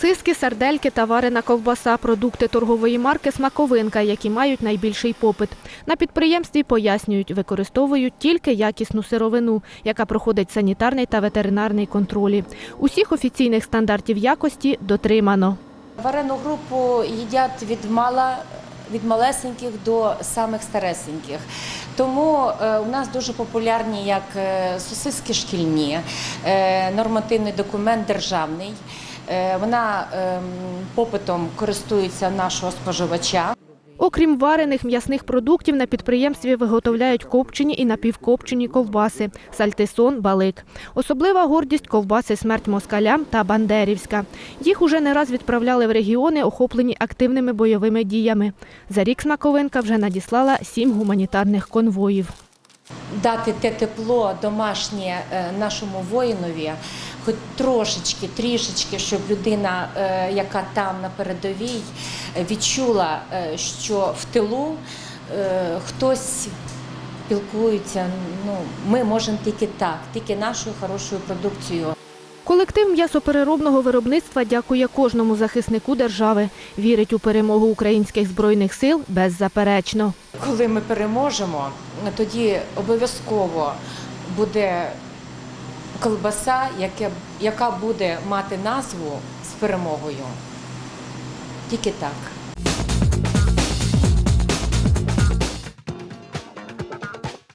Сосиски, сардельки та варена ковбаса – продукти торгової марки «Смаковинка», які мають найбільший попит. На підприємстві пояснюють, використовують тільки якісну сировину, яка проходить санітарний та ветеринарний контролі. Усіх офіційних стандартів якості дотримано. Варену групу їдять від мала. Від малесеньких до самих старесеньких. Тому е, у нас дуже популярні як е, сосиски шкільні, е, нормативний документ державний. Вона ем, попитом користується нашого споживача. Окрім варених м'ясних продуктів, на підприємстві виготовляють копчені і напівкопчені ковбаси – сальтисон, балик. Особлива гордість – ковбаси «Смерть москалям» та «Бандерівська». Їх уже не раз відправляли в регіони, охоплені активними бойовими діями. За рік Смаковинка вже надіслала сім гуманітарних конвоїв. Дати те тепло домашнє е, нашому воїнові, хоч трошечки, трішечки, щоб людина, е, яка там на передовій, відчула, е, що в тилу хтось спілкується. Ну, ми можемо тільки так, тільки нашою хорошою продукцією. Колектив м'ясопереробного виробництва дякує кожному захиснику держави. Вірить у перемогу українських збройних сил беззаперечно. Коли ми переможемо, тоді обов'язково буде колбаса, яка буде мати назву з перемогою. Тільки так.